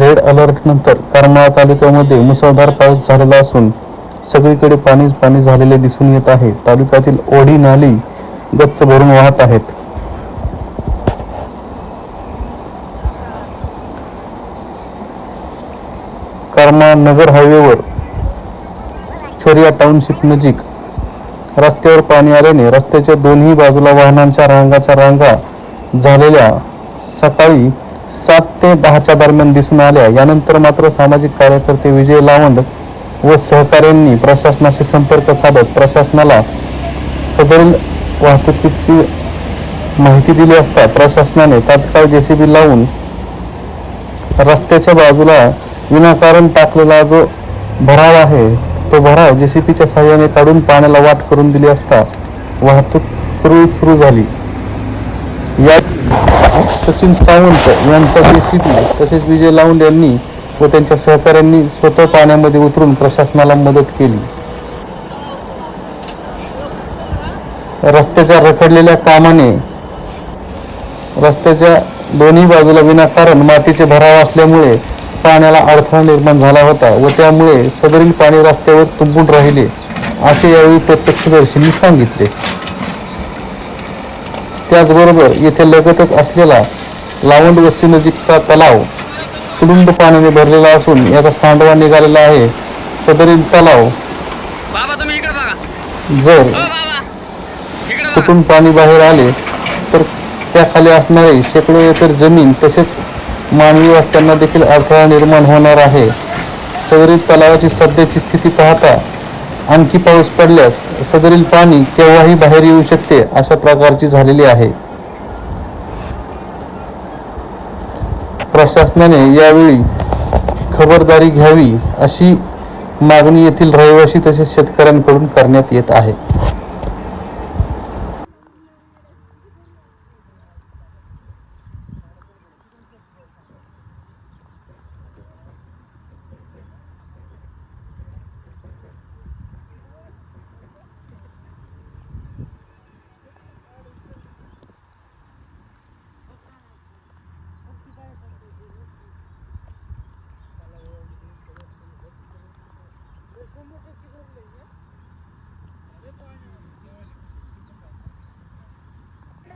Red alert नंतर करमाळा तालुक्यामध्ये मुसळधार पाऊस झालेला असून सगळीकडे पाणीच पाणी झालेले दिसून येत आहे. तालुक्यातील ओढी नाली गच्च भरून वाहत आहेत. करमाळा नगर हायवेवर छोरिया टाउनशिप नजीक रस्त्यावर पाणी आल्याने रस्त्याच्या दोन्ही बाजूला वाहनांच्या रांगाच्या रांगा झालेल्या सकाळी सात ते दहाच्या दरम्यान दिसून आल्या. यानंतर मात्र सामाजिक कार्यकर्ते विजय लावंड व सहकाऱ्यांनी प्रशासनाशी संपर्क साधत प्रशासनाला सदरील वाहतुकीची माहिती दिली असता प्रशासनाने तात्काळ जेसीबी लावून रस्त्याच्या बाजूला विनाकारण टाकलेला जो भराव आहे तो भराव जेसीबीच्या सहाय्याने काढून पाण्याला वाट करून दिली असता वाहतूक सुरळीत सुरू झाली. यात सचिन सावंत यांचा जेसीबी तसेच विजय लाऊंड यांनी व त्यांच्या सहकाऱ्यांनी स्वतः पाण्यामध्ये उतरून प्रशासनाला मदत केली. रस्त्याच्या रखडलेल्या कामाने रस्त्याच्या दोन्ही बाजूला विनाकारण मातीचे भराव असल्यामुळे पाण्याला अडथळा निर्माण झाला होता व त्यामुळे सदरील पाणी रस्त्यावर तुंबून राहिले असे यावेळी प्रत्यक्षदर्शींनी सांगितले. त्याचबरोबर येथे लगतच असलेला लावंड वस्ती नजीकचा तलाव तुडुंब पाण्याने भरलेला असून याचा सांडवा निघालेला आहे. सदरील तलाव जर हो कुठून पाणी बाहेर आले तर त्याखाली असणारी शेकडो एकर जमीन तसेच मानवी वस्त्यांना देखील अडथळा निर्माण होणार आहे. सदरील तलावाची सध्याची स्थिती पाहता आणखी पाऊस पडल्यास सदरील पाणी केव्हाही बाहेर येऊ शकते अशा प्रकारची झालेली आहे. प्रशासनाने यावेळी खबरदारी घ्यावी अशी मागणी येथील रहिवासी तसेच शेतकऱ्यांकडून करण्यात येत आहे.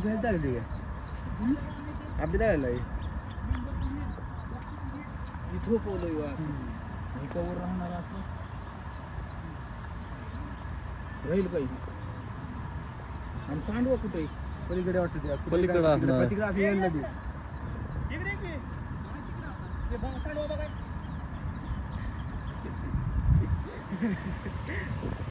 डाल दी है? आप भी डाल लाई इथं पोलो कवर राहणार असं? राहील काही आणि सांडवा कुठे? पलीकडे वाटतं पलीकडे असणार. तिकडे? असं यायला दे